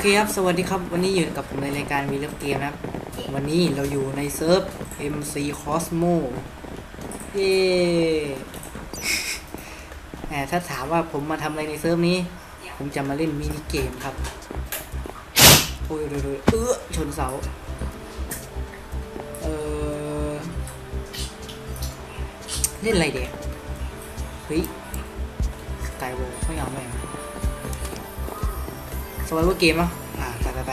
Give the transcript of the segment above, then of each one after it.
เคครับ สวัสดีครับ วันนี้อยู่กับผมในรายการวีเลือกเกมนะครับ วันนี้เราอยู่ในเซิร์ฟ MC Cosmo เย้แหมถ้าถามว่าผมมาทำอะไรในเซิร์ฟนี้ ผมจะมาเล่นมินิเกมครับ โอ้ยโดยวๆเออชนเสา เออเล่นอะไรเดี๋ยวเฮ้ยสกายโวไม่เอาไม่ เอาสไวเวอร์เกมอะอ่าไปไปไป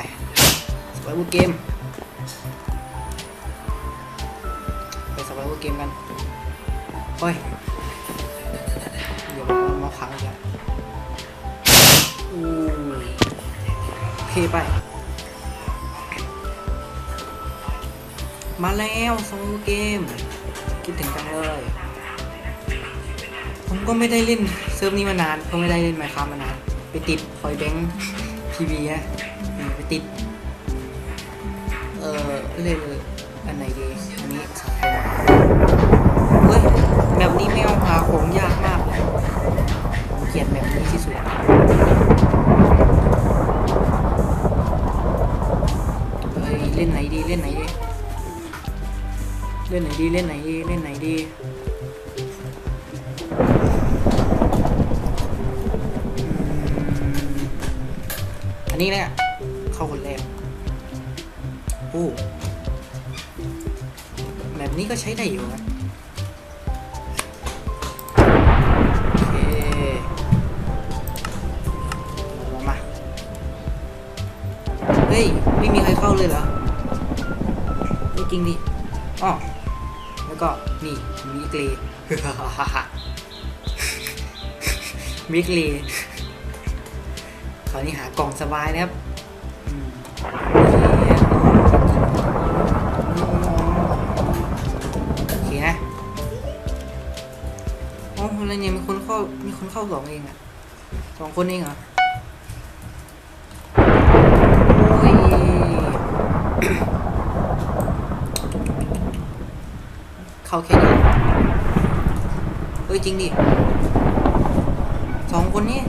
สไวเวอร์เกม ไปสไวเวอร์เกมกันเฮ้ยเดี๋ยวมันมาพังอีกแล้วอู้โอเคไป มาแล้วสไวเวอร์เกม คิดถึงจังเลยผมก็ไม่ได้เล่นเซิร์ฟนี้มานาน ก็ไม่ได้เล่นไมค้ามานาน ไปติดคอยแบงค์ ทีวีอะไปติด เออเล่นอันไหนดี อันนี้สองคนเฮ้ยแบบนี้ไม่เอาหาของยากมากเลยผมเกลียดแบบนี้ที่สุดเฮ้ยเล่นไหนดีเล่นไหนดีเล่นไหนดีเล่นไหนดีเล่นไหนดี นนี้เนี่ยเข้าคนแรกโอ้แบบนี้ก็ใช้ได้อยู่นะโอเคมามาเฮ้ย ไม่มีใครเข้าเลยเหรอไม่จริงดิอ๋อแล้วก็นี่มีเกรมิกเลคราวนี้หากล่องสบายนะครับโอเคนะอ๋ออะไรเนี่ยมีคนเข้ามีคนเข้าสองเองอะสองคนเองเหรอเข้าแค่นี้เฮ้ยจริงดิสองคนนี้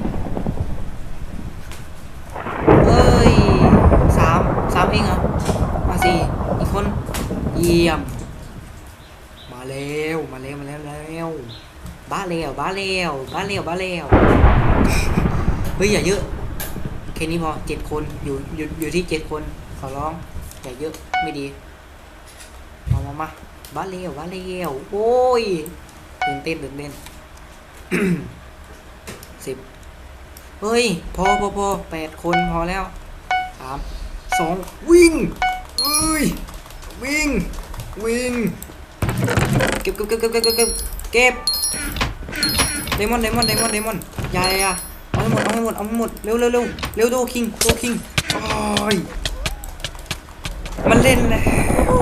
เอ้ยสามสามเองเหรอ มาสี่อีกคน เยี่ยม มาแล้วมาแล้วมาแล้วมาแล้วบ้าแล้วบ้าแล้วบ้าแล้วบ้าแล้วเฮ้ยอย่าเยอะแค่นี้พอเจ็ดคนอยู่อยู่อยู่ที่เจ็ดคนขอร้องอย่าเยอะไม่ดีมามามาบ้าแล้วบ้าแล้วโอ้ยตื่นเต้นตื่นเต้นสิบเฮ้ยพอพอพอแปดคนพอแล้วสามสองวิ่งเอ้ย วิ่ง วิ่ง เก็บเก็บเก็บเก็บเก็บเก็บเก็บเดมอนเดมอนเดมอนเดมอนใหญ่อะเอาให้หมด เอาให้หมด เอาให้หมด เร็วเร็วเร็วเร็วโดคิงโดคิงโอ้ยมันเล่นแล้ว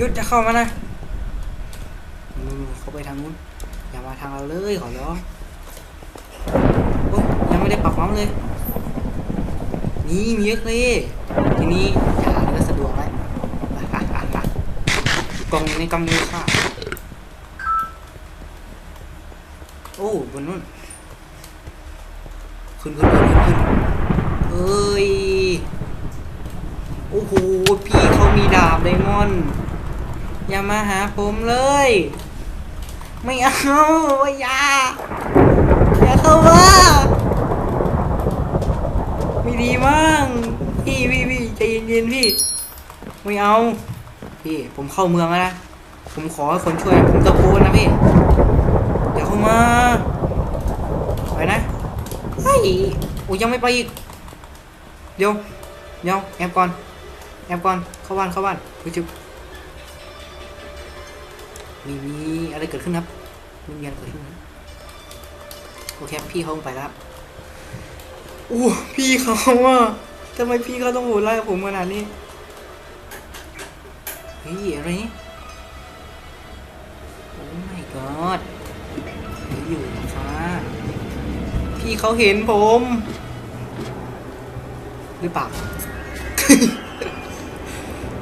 ยุดจะเข้ามานะเขาไปทางนู้น อย่ามาทางเราเลยขอร้องยังไม่ได้ปรับปั๊มเลย นี่มีเยอะเลยทีนี้ กล่องในกำมือค่ะโอ้บนนู้นขึ้นขึ้นขึ้นขึ้นขึ้นเอ้ยโอ้โหพี่เขามีดาบไดมอนด์อย่ามาหาผมเลย ไม่เอาอย่าอย่าเข้ามาไม่ดีมั้งพี่พี่พี่ใจเย็นๆพี่ไม่เอา พี่ ผมเข้าเมืองแล้วนะ ผมขอให้คนช่วย ผมตะโกนนะพี่อย่าเข้ามาไปนะเฮ้ยโอ้ยยังไม่ไปอีก เดี๋ยวเดี๋ยวแอบก่อน แอบก่อน เข้าบ้าน เข้าบ้านเฮ้ยจุ๊บมีมีอะไรเกิดขึ้นครับมีอะไรเกิดขึ้นโอเคพี่เขาลงไปแล้วอู้พี่เขาอะทำไมพี่เขาต้องโหดร้ายผมขนาดนี้ ฮ้ยอะไรนี่โอ้ my god เดี๋ยวอยู่ฟ้าพี่เขาเห็นผม หรือเปล่า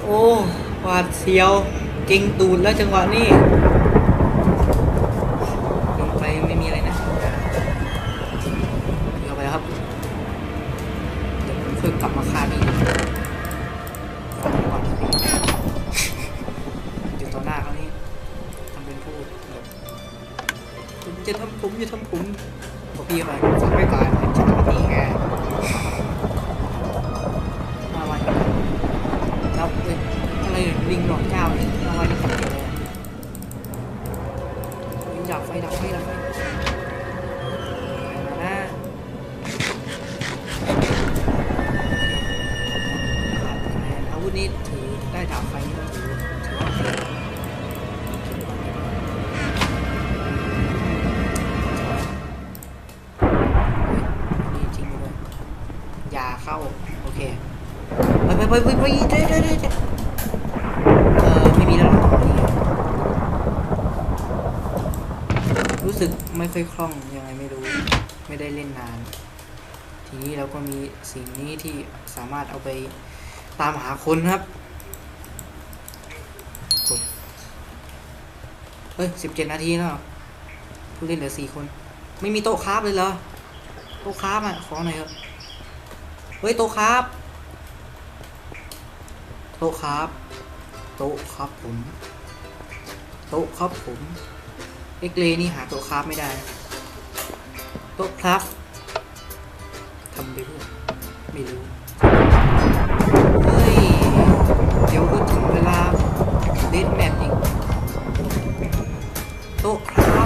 โอ้หวาดเสียว เก่งตูดแล้วจังหวะนี้ จะทำผมจะทำผมบอกพี่มาไม่ตายฉันจะมาตีแก ไปไปไปเด้เด้เด้เด้เออไม่มีแล้วหรอรู้สึกไม่ค่อยคล่องยังไงไม่รู้ ไม่ได้เล่นนาน ทีนี้เราก็มีสิ่งนี้ที่สามารถเอาไปตามหาคนครับกดเฮ้ยสิบเจ็ดนาทีแล้วผู้เล่นเหลือสี่คน ไม่มีโต๊ะคราฟเลยเหรอ โต๊ะคราฟอะ ขอหน่อยครับเฮ้ย โต๊ะคราฟ โต๊ะคราฟโต๊ะครับผม โต๊ะครับผม เอ็กเลนี่หาโต๊ะคราฟไม่ได้ โต๊ะครับทำไปเพื่อไม่รู้ เฮ้ย เดี๋ยวก็ถึงเวลาเดนแมทอีก โต๊ะครับ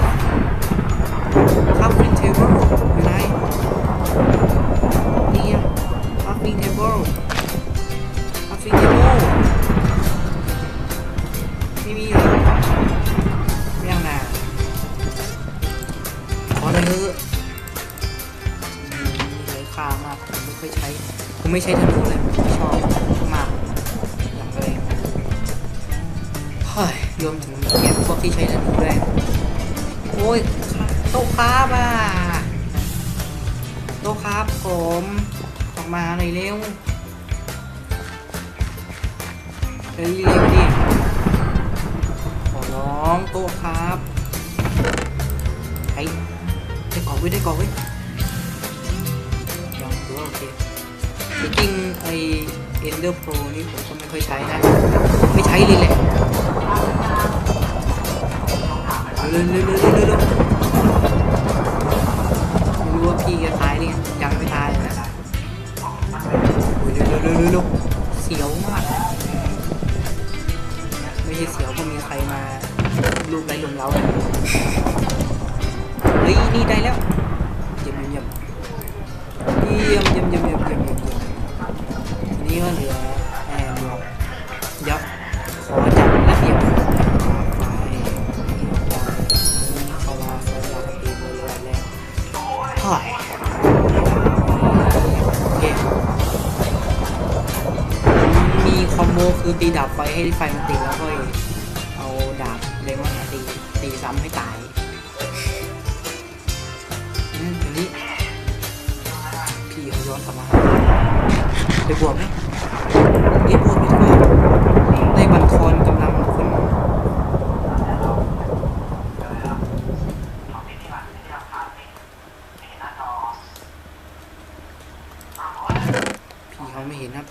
ผมไม่ใช้ธนูเลยไม่ชอบมากอย่างเลยเฮ้ยรวมถึงแกพวกที่ใช้ธนูด้วยโอ้ยโต๊ะค้าบอะโต๊ะครับผมออกมาหน่อยเร็วเร็วเร็วดิขอร้องโต๊ะครับไอ้ได้กรอบไว้ได้กรอบไว้ จริงไอ Ender Pro นี่ผมก็ไม่ค่อยใช้นะ ไม่ใช้เลยแหละเร็วๆเร็วๆเร็วๆเร็วๆไม่รู้ว่าพี่แกตายหรือยังไม่ตายเลยนะโอ้ยเร็วๆเร็วๆเร็วๆเสียวมาก ไม่ใช่เสียวก็มีใครมาลูกไรลมเล้าเนี่ยเฮ้ยนี่ได้แล้วเยี่ยมเยี่ยมเยี่ยมเยี่ยมเยี่ยมเยี่ยมเยี่ยม นี้ก็เหลือแอร์หวกยับขอจับระเบียบไฟเข้ามาสัญญาตีบริเวณแรกถอยเคมีคอมโบคือตีดับไฟให้ไฟมันติดแล้วก็เอาดาบเล็งว่าตีตีซ้ำให้ตาย ไปบวกไหมเอ้บวกไปดีกว่ได้บันทอนกำลังคนพี่เขาไม่เห็นครับ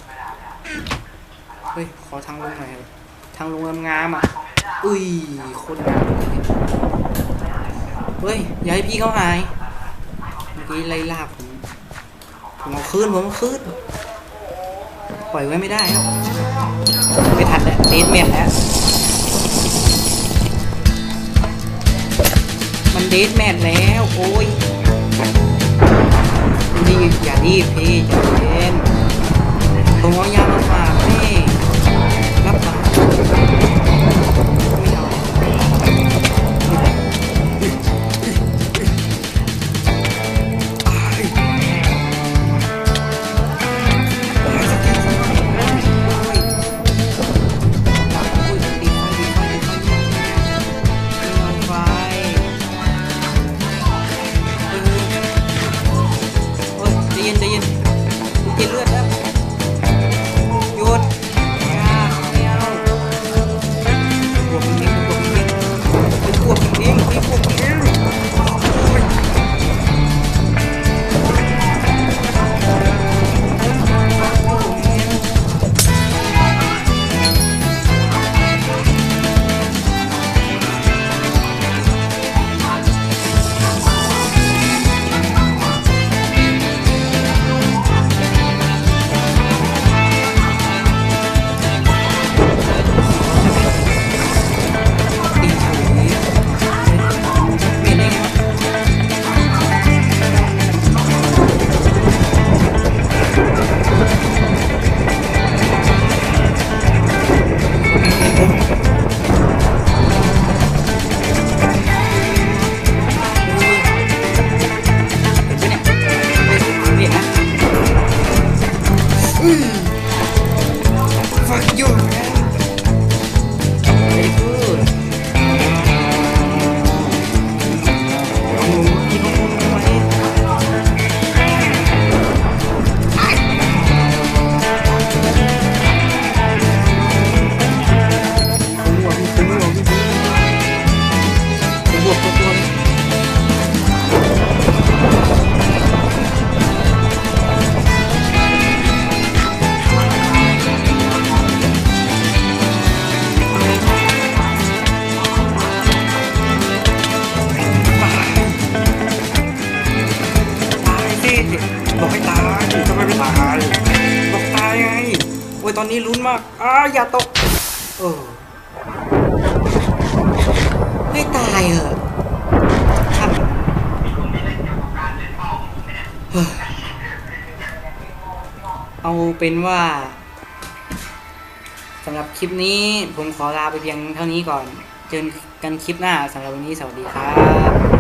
เฮ้ย ขอทางลงหน่อยทางลงงามๆอะ อุ้ยโคตรงามเฮ้ย อย่าให้พี่เขาหาย เมื่อกี้ไล่ลาผมผมเอาคืนผมเอาคืน ปล่อยไว้ไม่ได้ครับไม่ทันแล้วเดทแมทแล้ว มันเดทแมทแล้ว โอ้ยรีบอย่ารีบพี่ใจเย็นผมเอายามาฝาก ลุ้นมากอ้าอย่าตก เออ ให้ตายเหอะเอาเป็นว่าสำหรับคลิปนี้ผมขอลาไปเพียงเท่านี้ก่อน เจอกันคลิปหน้าสำหรับวันนี้สวัสดีครับ